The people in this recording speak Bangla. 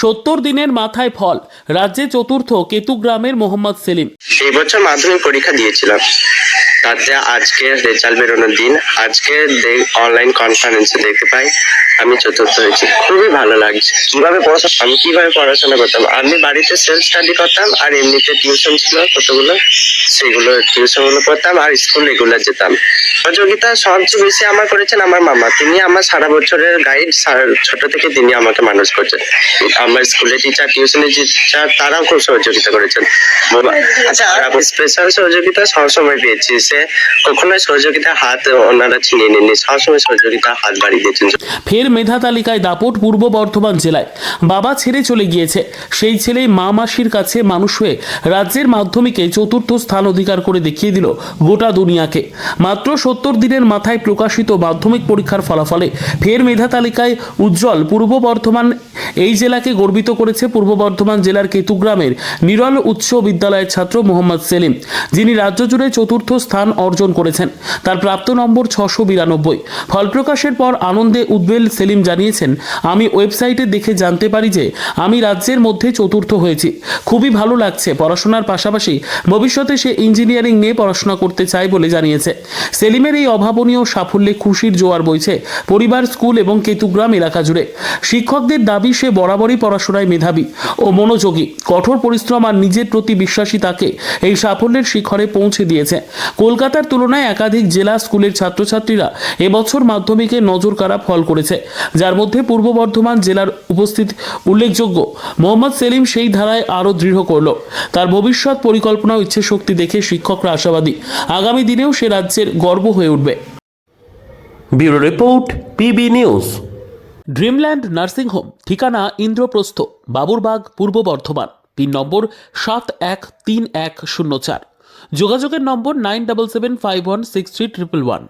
সত্তর দিনের মাথায় ফল। রাজ্যে চতুর্থ কেতুগ্রামের মোহাম্মদ সেলিম। এই বছর মাধ্যমিক পরীক্ষা দিয়েছিলাম। তাতে আজকে রেজাল্ট বেরোনোর দিন আজকে অনলাইন কনফারেন্সে দেখতে পাই, আমি চতুর্থ হয়েছি। খুবই ভালো লাগছে। কীভাবে পড়াশোনা আমি কীভাবে পড়াশোনা করতাম? আমি বাড়িতে সেলফ স্টাডি করতাম, আর এমনিতে টিউশন ছিল কতগুলো? সেগুলো টিউশনগুলো করতাম আর স্কুল রেগুলার যেতাম। সহযোগিতা সবচেয়ে বেশি আমার করেছেন আমার মামা। তিনি আমার সারা বছরের গাইড ছোট থেকে তিনি আমাকে মানুষ করছেন। আমার স্কুলের টিচার টিউশনের টিচার তারাও খুব সহযোগিতা করেছেন। আচ্ছা স্পেশাল সহযোগিতা সবসময় পেয়েছি। সে কখনোই সহযোগিতা হাত ওনারা ছিনিয়ে নেননি। সবসময় সহযোগিতা হাত বাড়িয়ে দিয়েছেন। ফের মেধা তালিকায় দাপট পূর্ব বর্ধমান জেলায়। বাবা ছেড়ে চলে গিয়েছে। সেই ছেলে মা মাসির কাছে মানুষ হয়ে রাজ্যের মাধ্যমিকে চতুর্থ স্থান অধিকার করে দেখিয়ে দিল গোটা দুনিয়াকে। মাত্র সত্তর দিনের মাথায় প্রকাশিত মাধ্যমিক পরীক্ষার ফলাফলে ফের মেধা তালিকায় উজ্জ্বল পূর্ব বর্ধমান এই জেলাকে গর্বিত করেছে পূর্ব বর্ধমান জেলার কেতুগ্রামের নিরল উচ্চ বিদ্যালয়ের ছাত্র মোহাম্মদ সেলিম, যিনি রাজ্য জুড়ে চতুর্থ স্থান অর্জন করেছেন। তার প্রাপ্ত নম্বর ছশো বিরানব্বই। ফল প্রকাশের পর আনন্দে উদ্বেল সেলিম জানিয়েছেন, আমি ওয়েবসাইটে দেখে জানতে পারি যে আমি রাজ্যের মধ্যে চতুর্থ হয়েছি। খুবই ভালো লাগছে। পড়াশোনার পাশাপাশি ভবিষ্যতে সে ইঞ্জিনিয়ারিং নিয়ে পড়াশোনা করতে চায় বলে জানিয়েছে। সেলিমের এই অভাবনীয় সাফল্যে খুশির জোয়ার বইছে পরিবার, স্কুল এবং কেতুগ্রাম এলাকা জুড়ে। শিক্ষকদের দাবি, সে বরাবরই পড়াশোনায় মেধাবী ও মনোযোগী। কঠোর পরিশ্রম আর নিজের প্রতি বিশ্বাসী তাকে এই সাফল্যের শিখরে পৌঁছে দিয়েছে। কলকাতার তুলনায় একাধিক জেলা স্কুলের ছাত্রছাত্রীরা এবছর মাধ্যমিকে নজর কাড়া ফল করেছে। যার মধ্যে পূর্ব বর্ধমান জেলার উপস্থিত উল্লেখযোগ্য মোহাম্মদ সেলিম সেই ধারায় আরও দৃঢ় করল। তার ভবিষ্যৎ পরিকল্পনা ইচ্ছে শক্তি দেখে শিক্ষকরা আশাবাদী। আগামী দিনেও সে রাজ্যের গর্ব হয়ে উঠবে। Bureau report PB news. Dreamland nursing home ঠিকানা ইন্দ্রপ্রস্থ বাবুরবাগ পূর্ব বর্ধমান পিন নম্বর সাত এক তিন এক শূন্য চার। যোগাযোগের নম্বর nine double seven five one six three triple one.